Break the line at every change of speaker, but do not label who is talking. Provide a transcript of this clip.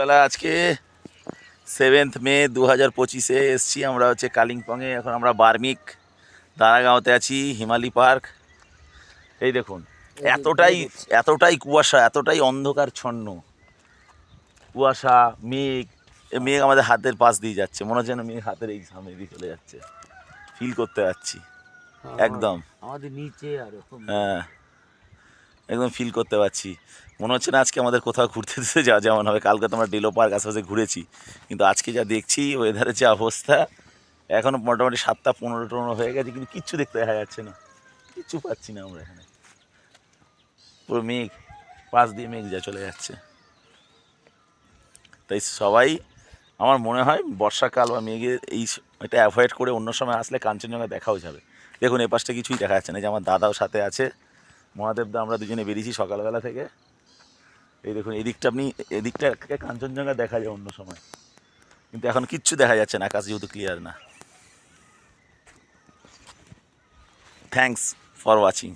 সকালবেলা আজকে সেভেন্থ মে দু হাজার পঁচিশে এসছি আমরা হচ্ছে কালিম্পংয়ে। এখন আমরা বার্মিক দারাগাঁওতে আছি হিমালি পার্ক। এই দেখুন এতটাই এতটাই কুয়াশা এতটাই অন্ধকার ছন্ন কুয়াশা মেঘ এ মেঘ আমাদের হাতের পাশ দিয়ে যাচ্ছে। মনে হচ্ছে না মেঘ হাতের এই সামনে দিয়ে চলে যাচ্ছে। ফিল করতে পারছি। একদম।
আমাদের নিচে আর
হ্যাঁ। একদম ফিল করতে পারছি। মনে হচ্ছে না আজকে আমাদের কোথাও ঘুরতে দিতে যাওয়া যেমন হবে। কালকে তো আমরা ডেলো পার্ক আশেপাশে ঘুরেছি। কিন্তু আজকে যা দেখছি ওয়েদারের যে অবস্থা এখনও মোটামুটি সাতটা পনেরো টনেরো হয়ে গেছে, কিন্তু কিচ্ছু দেখতে দেখা যাচ্ছে না। কিচ্ছু পাচ্ছি না আমরা এখানে। পুরো মেঘ, পাশ দিয়ে মেঘ যা চলে যাচ্ছে। তাই সবাই, আমার মনে হয় বর্ষাকাল বা মেঘের এই এটা অ্যাভয়েড করে অন্য সময় আসলে কাঞ্চনজঙ্ঘা দেখাও যাবে। দেখুন এ পাশটা কিছুই দেখা যাচ্ছে না। যে আমার দাদাও সাথে আছে। মহাদেবদা আমরা দুজনে বেরিয়েছি সকালবেলা থেকে। এই দেখুন এদিকটা আপনি এদিকটা কাঞ্চনজঙ্ঘা দেখা যায় অন্য সময়। কিন্তু এখন কিচ্ছু দেখা যাচ্ছে না, আকাশ যেহেতু ক্লিয়ার না। Thanks for watching